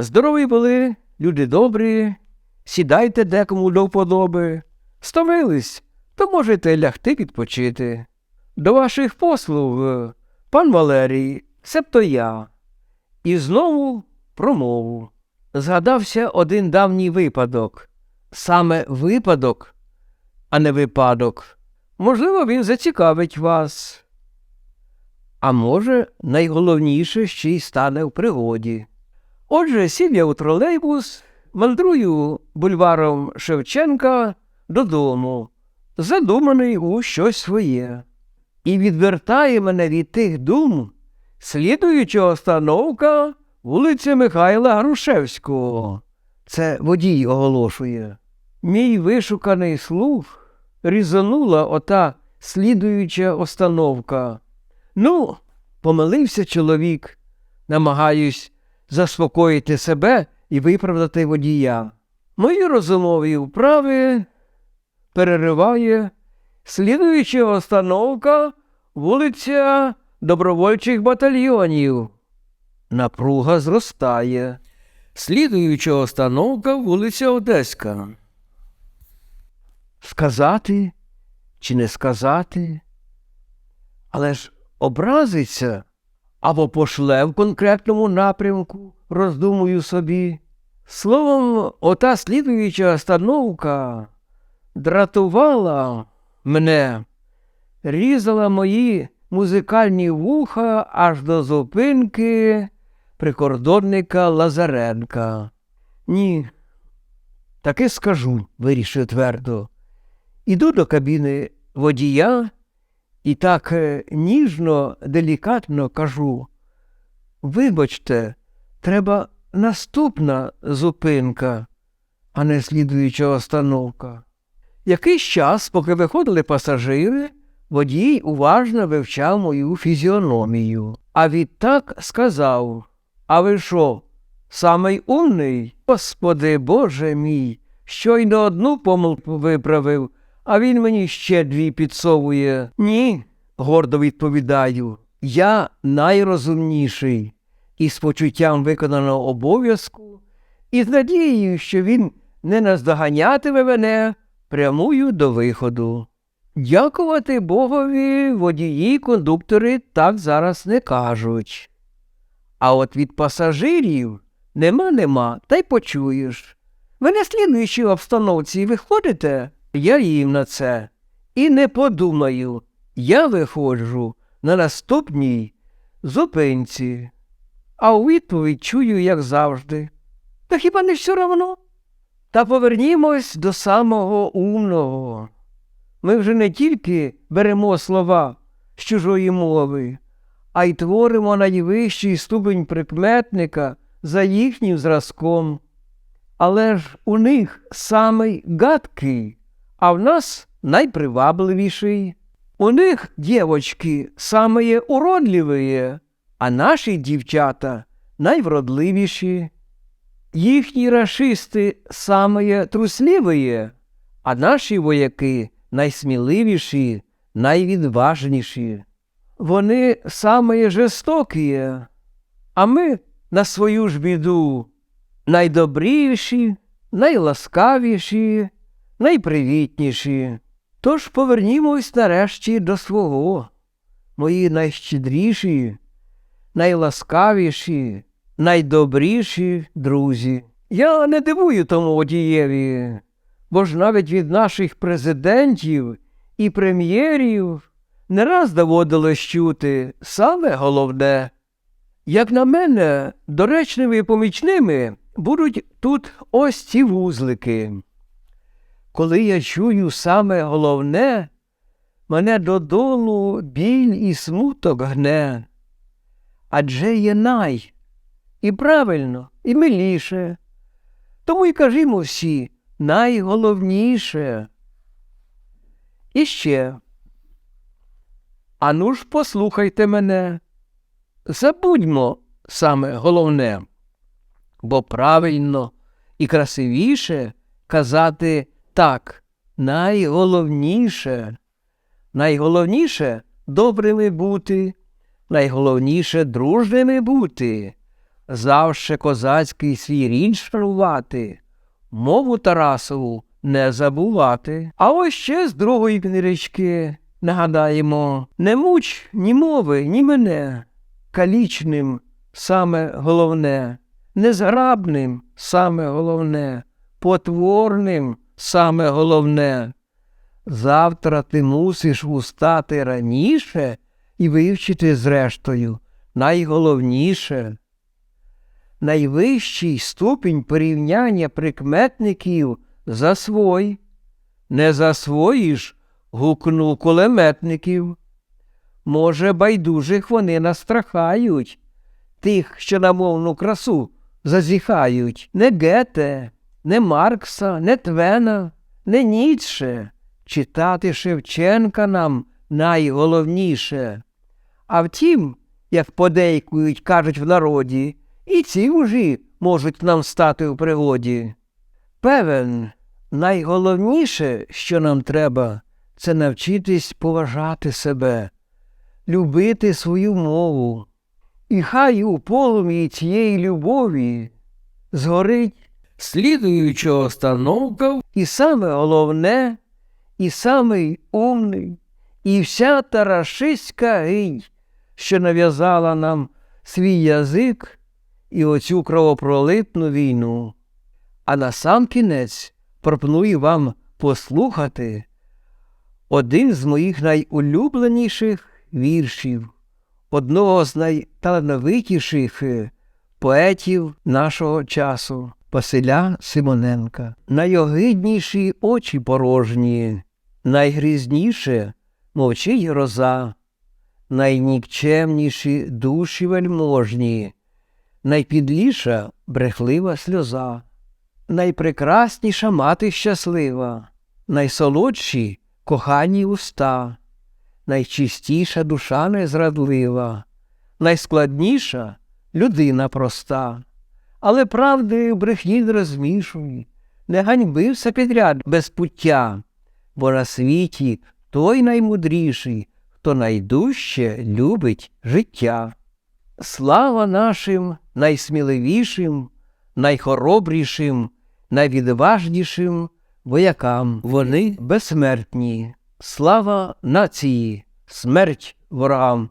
Здорові були, люди добрі, сідайте декому до вподоби. Стомились, то можете лягти відпочити. До ваших послуг, пан Валерій, себто я. І знову промову. Згадався один давній випадок. Саме випадок, а не випадок. Можливо, він зацікавить вас. А може, найголовніше ще й стане в пригоді. Отже, сів я у тролейбус, мандрую бульваром Шевченка додому, задуманий у щось своє. І відвертає мене від тих дум слідуюча остановка вулиця Михайла Грушевського. Це водій оголошує. Мій вишуканий слух різанула ота слідуюча остановка. Ну, помилився чоловік, намагаюсь заспокоїти себе і виправдати водія. Мої розумові вправи перериває слідуюча остановка вулиця добровольчих батальйонів. Напруга зростає. Слідуюча остановка вулиця Одеська. Сказати чи не сказати? Але ж образиться або пошле в конкретному напрямку, роздумую собі. Словом, ота слідуюча остановка дратувала мене, різала мої музикальні вуха аж до зупинки прикордонника Лазаренка. Ні, таки скажу, вирішив твердо. Іду до кабіни водія і так е, ніжно, делікатно кажу. Вибачте, треба наступна зупинка, а не слідуюча остановка. Якийсь час, поки виходили пасажири, водій уважно вивчав мою фізіономію, а відтак сказав А ви що, самий умний? Господи Боже мій, щойно одну помилку виправив, а він мені ще дві підсовує. Ні, гордо відповідаю, я найрозумніший, і з почуттям виконаного обов'язку, і з надією, що він не наздоганятиме мене, прямую до виходу. Дякувати Богові, водії, кондуктори так зараз не кажуть. А от від пасажирів нема нема, та й почуєш. Ви на слідуючій обстановці виходите? Я їм на це. І не подумаю, я виходжу на наступній зупинці. А у відповідь чую, як завжди. Та хіба не все равно? Та повернімось до самого умного. Ми вже не тільки беремо слова з чужої мови, а й творимо найвищий ступень прикметника за їхнім зразком. Але ж у них самий гадкий, а в нас найпривабливіший. У них дівочки самые уродливые, а наші дівчата найвродливіші. Їхні рашисти самые трусливые, а наші вояки найсміливіші, найвідважніші. Вони самые жорстокі, а ми на свою ж біду найдобріші, найласкавіші, найпривітніші. Тож повернімось нарешті до свого, мої найщедріші, найласкавіші, найдобріші друзі. Я не дивую тому водієві, бо ж навіть від наших президентів і прем'єрів не раз доводилось чути саме головне. Як на мене, доречними і помічними будуть тут ось ці вузлики. Коли я чую саме головне, мене додолу біль і смуток гне. Адже є най, і правильно, і миліше. Тому й кажімо всі найголовніше. І ще. Ану ж послухайте мене. Забудьмо саме головне, бо правильно і красивіше казати так, найголовніше. Найголовніше добрими бути, найголовніше дружними бути, завше козацький свій рід шарувати, мову Тарасову не забувати. А ось ще з другої книжечки нагадаємо не муч ні мови, ні мене, калічним саме головне, незграбним саме головне, потворним саме головне. Завтра ти мусиш устати раніше і вивчити зрештою найголовніше. Найвищий ступінь порівняння прикметників засвой. Не засвоїш, гукнув кулеметників. Може, байдужих вони настрахають, тих, що на мовну красу зазіхають. Не Гете, не Маркса, не Твена, не Ніцше. Читати Шевченка нам найголовніше. А втім, як подейкують, кажуть в народі, і ці мужі можуть нам стати у пригоді. Певен, найголовніше, що нам треба, це навчитись поважати себе, любити свою мову. І хай у полум'ї цієї любові згорить слідуюча установка, і саме головне, і самий умний, і вся тарашиська гинь, що нав'язала нам свій язик і оцю кровопролитну війну. А на сам кінець пропоную вам послухати один з моїх найулюбленіших віршів, одного з найталановитіших е, поетів нашого часу Василя Симоненка. Найогидніші очі порожні, найгрізніше мовчить гроза, найнікчемніші душі вельможні, найпідліша брехлива сльоза, найпрекрасніша мати щаслива, найсолодші кохані уста, найчистіша душа незрадлива, найскладніша людина проста. Але правди брехні не розмішуй, не ганьби все підряд без пуття, бо на світі той наймудріший, хто найдужче любить життя. Слава нашим найсміливішим, найхоробрішим, найвідважнішим воякам. Вони безсмертні. Слава нації, смерть ворогам.